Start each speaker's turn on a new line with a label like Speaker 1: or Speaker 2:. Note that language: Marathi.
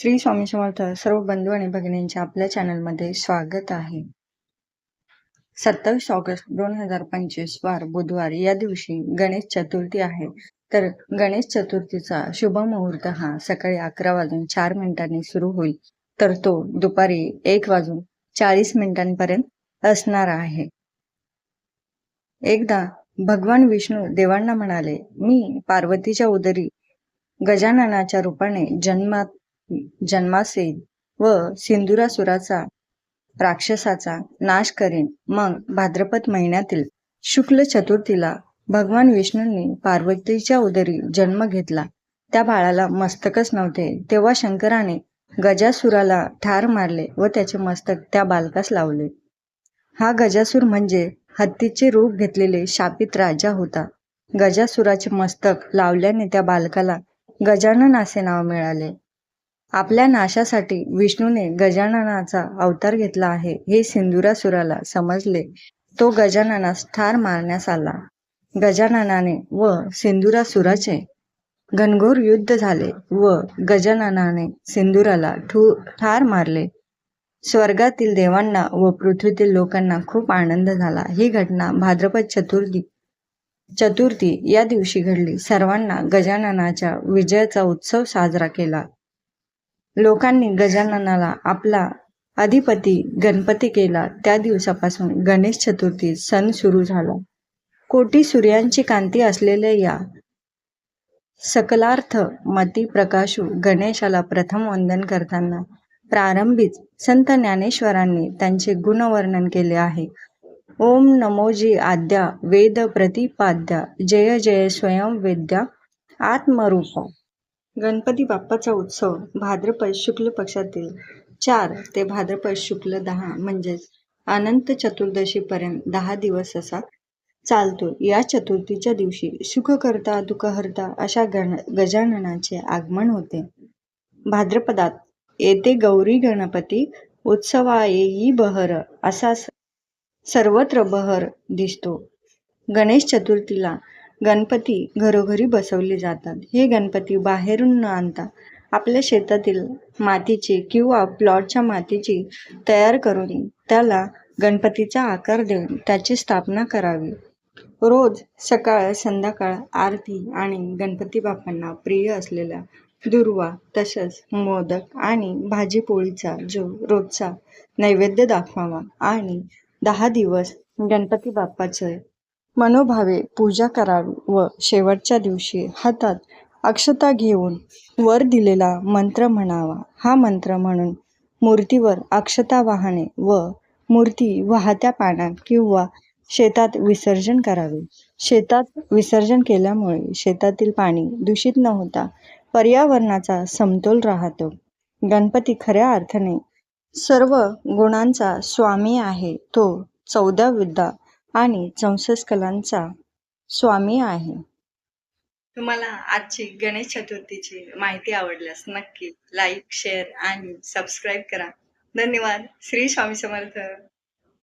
Speaker 1: श्री स्वामी समर्थ सर्व बंधू आणि भगिनींचे आपल्या चॅनलमध्ये स्वागत आहे. सत्तावीस ऑगस्ट दोन हजार पंचवीस वार बुधवार. या दिवशी गणेश चतुर्थी आहे. तर गणेश चतुर्थीचा शुभ मुहूर्त हा सकाळी अकरा वाजून चार मिनिटांनी सुरू होईल. तर तो दुपारी एक वाजून चाळीस मिनिटांपर्यंत असणार आहे. एकदा भगवान विष्णू देवांना म्हणाले मी पार्वतीच्या उदरी गजाननाच्या रूपाने जन्मात जन्मास येईल व सिंदुरासुराचा राक्षसाचा नाश करेन. मग भाद्रपद महिन्यातील शुक्ल चतुर्थीला भगवान विष्णूंनी पार्वतीच्या उदरी जन्म घेतला. त्या बाळाला मस्तकच नव्हते. तेव्हा शंकराने गजासुराला ठार मारले व त्याचे मस्तक त्या बालकास लावले. हा गजासूर म्हणजे हत्तीचे रूप घेतलेले शापित राजा होता. गजासुराचे मस्तक लावल्याने त्या बालकाला गजानन असे नाव मिळाले. आपल्या नाशासाठी विष्णूने गजाननाचा अवतार घेतला आहे. हे सिंदुरासुराला समजले. तो गजाननास ठार मारण्यास आला. गजाननाने व सिंदुरासुराचे घनघोर युद्ध झाले व गजाननाने सिंदुराला ठू ठार मारले. स्वर्गातील देवांना व पृथ्वीतील लोकांना खूप आनंद झाला. ही घटना भाद्रपद चतुर्थी चतुर्थी या दिवशी घडली. सर्वांना गजाननाच्या विजयाचा उत्सव साजरा केला. लोकांनी गजाननाला आपला अधिपती गणपती केला. त्या दिवसापासून गणेश चतुर्थी सण सुरू झाला. कोटी सूर्यांची कांती असलेल्या या सकलार्थ मती प्रकाशू गणेशाला प्रथम वंदन करताना प्रारंभीच संत ज्ञानेश्वरांनी त्यांचे गुणवर्णन केले आहे. ओम नमोजी आद्या वेद प्रतिपाद्या जय जय स्वयं वेद्या आत्मरूपा गणपती बाप्पाचा उत्सव भाद्रपद शुक्ल पक्षातील चार ते भाद्रपद शुक्ल दहा म्हणजेच अनंत चतुर्दशीपर्यंत दहा दिवस असा चालतो. या चतुर्थीच्या दिवशी सुखकर्ता दुःखहर्ता अशा गण गजाननाचे आगमन होते. भाद्रपदात येते गौरी गणपती उत्सवा येई बहर असा सर्वत्र बहर दिसतो. गणेश चतुर्थीला गणपती घरोघरी बसवले जातात. हे गणपती बाहेरून न आणता आपल्या शेतातील मातीची किंवा प्लॉटच्या मातीची तयार करून त्याला गणपतीचा आकार देऊन त्याची स्थापना करावी. रोज सकाळ संध्याकाळ आरती आणि गणपती बाप्पांना प्रिय असलेला दुर्वा तसंच मोदक आणि भाजीपोळीचा जो रोजचा नैवेद्य दाखवावा आणि दहा दिवस गणपती बाप्पाचं मनोभावे पूजा करावी व शेवटच्या दिवशी हातात अक्षता घेऊन वर दिलेला मंत्र म्हणावा. हा मंत्र म्हणून मूर्तीवर अक्षता वाहणे व मूर्ती वाहत्या पाण्यात किंवा शेतात विसर्जन करावे. शेतात विसर्जन केल्यामुळे शेतातील पाणी दूषित न होता पर्यावरणाचा समतोल राहतो. गणपती खऱ्या अर्थाने सर्व गुणांचा स्वामी आहे. तो चौदा विद्या आणि चौसष्ट कलांचा स्वामी आहे. तुम्हाला आजची गणेश चतुर्थीची माहिती आवडल्यास नक्की लाईक शेअर आणि सबस्क्राईब करा. धन्यवाद. श्री स्वामी समर्थ.